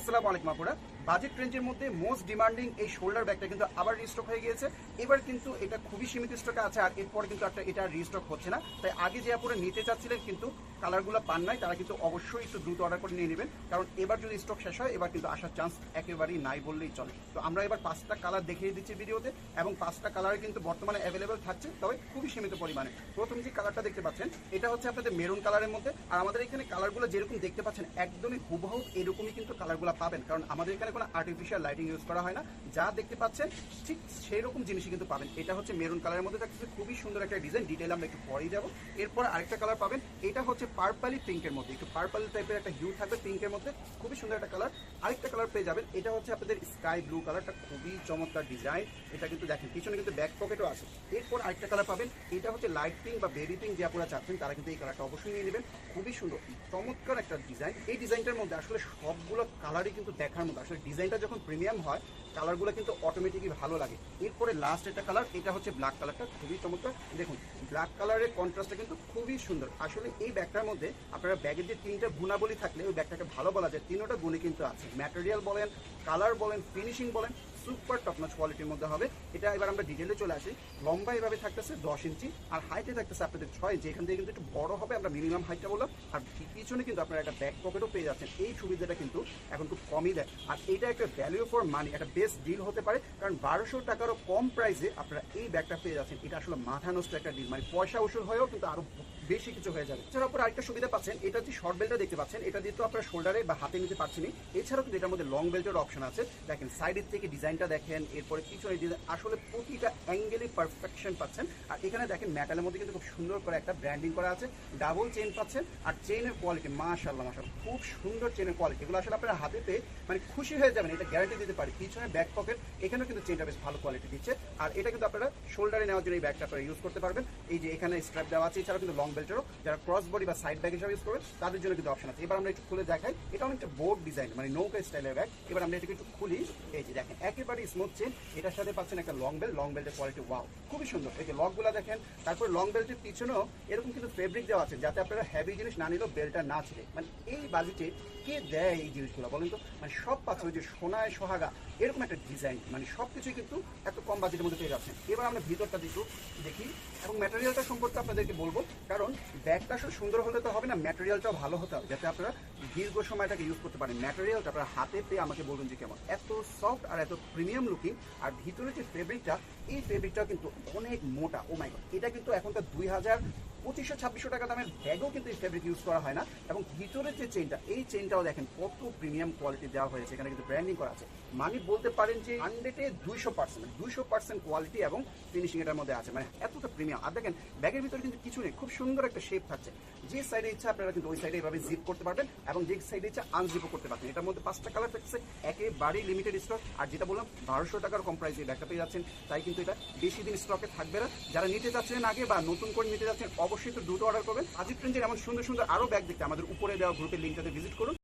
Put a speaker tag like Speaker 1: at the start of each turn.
Speaker 1: আসসালামু আলাইকুম আপুরা। বাজেট রেঞ্জের মধ্যে মোস্ট ডিমান্ডিং এই শোল্ডার ব্যাগটা কিন্তু আবার রিস্টক হয়ে গিয়েছে। এবার কিন্তু এটা খুবই সীমিত স্টকে আছে আর এরপর কিন্তু একটা এটা রিস্টক হচ্ছে না। তাই আগে যে আপুরা নিতে চাচ্ছিলেন কিন্তু কালারগুলো পান নাই, তারা কিন্তু অবশ্যই একটু দ্রুত অর্ডার করে নিয়ে নেবেন। কারণ এবার যদি স্টক শেষ হয়, এবার কিন্তু আসার চান্স একেবারেই নাই বললেই চলে। তো আমরা এবার পাঁচটা কালার দেখিয়ে দিচ্ছি ভিডিওতে এবং পাঁচটা কালার কিন্তু বর্তমানে অ্যাভেলেবেল থাকছে, তবে খুবই সীমিত পরিমাণে। প্রথম যে কালারটা দেখতে পাচ্ছেন, এটা হচ্ছে আপনাদের মেরুন কালারের মধ্যে। আর আমাদের এখানে কালারগুলো যেরকম দেখতে পাচ্ছেন, একদমই হুবহু এরকমই কিন্তু কালারগুলো পাবেন। কারণ আমাদের এখানে কোনো আর্টিফিশিয়াল লাইটিং ইউজ করা হয় না। যা দেখতে পাচ্ছেন, ঠিক সেই রকম জিনিসই কিন্তু পাবেন। এটা হচ্ছে মেরুন কালারের মধ্যে থাকছে খুবই সুন্দর একটা ডিজাইন ডিটেল আমরা একটু পরেই যাব। এরপর আরেকটা কালার পাবেন। এটা হচ্ছে পার্পালি পিঙ্কের মধ্যে। একটু পার্পালি টাইপের একটা হিউ থাকবে পিঙ্কের মধ্যে। খুবই সুন্দর একটা কালার আরেকটা পেয়ে যাবেন। এটা হচ্ছে আপনাদের স্কাই ব্লু কালারটা খুবই চমৎকার ডিজাইন এটা কিন্তু দেখেন, পিছনে কিন্তু ব্যাক পকেটও আছে। এরপর আরেকটা কালার পাবেন, এটা হচ্ছে লাইট পিঙ্ক বা বেবি পিঙ্ক যে আপনারা চাচ্ছেন, তারা কিন্তু এই কালারটা অবশ্যই নিয়ে নেবেন। খুবই সুন্দর, চমৎকার একটা ডিজাইন এই ডিজাইনটার মধ্যে আসলে সবগুলো কালারই কিন্তু দেখার মতো, আসলে ডিজাইনটা যখন প্রিমিয়াম হয় কালারগুলো কিন্তু অটোমেটিকলি ভালো লাগে। এরপরে লাস্ট একটা কালার এটা হচ্ছে ব্ল্যাক কালারটা খুবই চমৎকার। দেখুন ব্ল্যাক কালারের কন্ট্রাস্টটা কিন্তু খুবই সুন্দর। আসলে এই ব্যাগটার মধ্যে আপনারা ব্যাগের যে তিনটা গুণাবলী থাকলে, ওই ব্যাগটাকে ভালো বলা যায়, তিনোটা গুণে কিন্তু আছে। ম্যাটেরিয়াল বলেন কালার বলেন ফিনিশিং বলেন সুপার টপনচ কোয়ালিটির মধ্যে হবে। এটা এবার আমরা ডিটেলে চলে আসি। লম্বা এভাবে থাকতেছে দশ ইঞ্চি, আর হাইটে থাকতেছে আপনাদের ছয় ইঞ্চি। এখান থেকে কিন্তু একটু বড় হবে, আমরা মিনিমাম হাইটটা বললাম। আর পিছনে কিন্তু আপনারা একটা ব্যাক পকেটও পেয়ে যাচ্ছেন। এই সুবিধাটা কিন্তু এখন খুব কমই দেয়। আর এটা একটা ভ্যালু ফর মানি একটা বেস্ট ডিল হতে পারে। কারণ বারোশো টাকারও কম প্রাইসে আপনারা এই ব্যাগটা পেয়ে যাচ্ছেন। এটা আসলে মাথা নষ্ট একটা ডিল মানে পয়সা ওষুধ হয়েও কিন্তু আরও বেশি কিছু হয়ে যাবে। এছাড়াও আপনারা আরেকটা সুবিধা পাচ্ছেন। এটা যে শর্ট বেল্টটা দেখতে পাচ্ছেন। এটা দিয়ে তো আপনারা শোল্ডারে বা হাতে নিতে পারছেনই। এছাড়াও কিন্তু এটার মধ্যে লং বেল্টের অপশন আছে। দেখেন সাইডের থেকে ডিজাইনটা দেখেন, এরপরে পিছনে ডিজাইন আসলে প্রতিটা অ্যাঙ্গেলে পারফেকশন পাচ্ছেন। আর এখানে দেখেন মেটালের মধ্যে কিন্তু খুব সুন্দর করে একটা ব্র্যান্ডিং করা আছে ডাবল চেন পাচ্ছেন, আর চেনের কোয়ালিটি মাশাল্লাহ মাশাল্লাহ খুব সুন্দর চেনের কোয়ালিটি এগুলো আসলে আপনারা হাতে পেয়ে মানে খুশি হয়ে যাবেন, এটা গ্যারান্টি দিতে পারি। পিছনে ব্যাক পকেট এখানেও কিন্তু চেনটা বেশ ভালো কোয়ালিটি দিচ্ছে। আর এটা কিন্তু আপনারা শোল্ডারে নেওয়ার জন্য এই ব্যাগটা আপনারা ইউজ করতে পারবেন। এই যে এখানে স্ট্র্যাপ দেওয়া আছে, এছাড়াও কিন্তু লং বেল্টেরও যারা ক্রস বডি বা সাইড ব্যাগ হিসাবে ইউজ করবেন, তাদের জন্য কিন্তু অপশন আছে। এবার আমরা একটু খুলে দেখাই। এটা অনেকটা বোর্ড ডিজাইন মানে নৌকা স্টাইলের ব্যাগ এবার আমরা এটাকে একটু খুলি। এই যে দেখেন একেবারে স্মুথ চেন এটার সাথে পাচ্ছেন একটা লং বেল্ট লং বেল্টের কোয়ালিটি ওয়াও খুবই সুন্দর। এই যে লকগুলো দেখেন, তারপর লং বেল্টের পিছনেও এরকম কিন্তু ফেব্রিক দেওয়া আছে যাতে আপনারা হেভি জিনিস না নিলেও বেল্টটা না ছিঁড়ে। মানে এই বাজেটে কে দেয় এই জিনিসগুলো বলেন তো? মানে সব পাচ্ছে ওই যে সোনায় সোহাগা, এরকম একটা ডিজাইন মানে সব কিছুই কিন্তু এত কম বাজেটের মধ্যে পেয়ে যাচ্ছেন। এবার আমরা ভিতরটা একটু দেখি। এবং ম্যাটেরিয়ালটা সম্পর্কে আপনাদেরকে বলব, কারণ ব্যাগটা আসলে সুন্দর হলে তো হবে না ম্যাটেরিয়ালটাও ভালো হতে হবে, যাতে আপনারা দীর্ঘ সময়টাকে ইউজ করতে পারেন। ম্যাটেরিয়ালটা আপনারা হাতে পেয়ে আমাকে বলুন যে কেমন। এত সফট আর এত প্রিমিয়াম লুকিং আর ভিতরে যে ফেব্রিকটা এই ফেব্রিকটা কিন্তু অনেক মোটা। ও মাই গড এটা কিন্তু এখনকার দুই হাজার পঁচিশশো, ছাব্বিশশো টাকা দামের ব্যাগও কিন্তু এই ফেব্রিক ইউজ করা হয় না। এবং ভিতরের যে চেনটা এই চেনটাও দেখেন কত প্রিমিয়াম কোয়ালিটি দেওয়া হয়েছে। এখানে কিন্তু ব্র্যান্ডিং করা আছে। মানে বলতে পারেন যে হান্ড্রেডে দুইশো পার্সেন্ট দুইশো পার্সেন্ট কোয়ালিটি এবং ফিনিশিং এটার মধ্যে আছে। মানে এতটা প্রিমিয়াম আর দেখেন, ব্যাগের ভিতরে কিন্তু কিছু নেই। খুব সুন্দর একটা শেপ থাকছে। যে সাইডে ইচ্ছা আপনারা কিন্তু ওই সাইডে এভাবে জিপ করতে পারবেন এবং যে সাইডে ইচ্ছা আনজিপও করতে পারবেন। এটার মধ্যে পাঁচটা কালার থাকছে। একেবারেই লিমিটেড স্টক আর যেটা বললাম, বারোশো টাকার কম প্রাইসে ব্যাগটা পেয়ে যাচ্ছেন। তাই কিন্তু এটা বেশি দিন স্টকে থাকবে না। যারা নিতে যাচ্ছেন আগে বা নতুন করে নিতে যাচ্ছেন অবশ্যই তো দ্রুত অর্ডার করবেন। আজিব প্রিন্টের এমন সুন্দর সুন্দর আরও ব্যাগ দেখতে আমাদের উপরে দেওয়া গ্রুপের লিঙ্কটাতে ভিজিট করুন।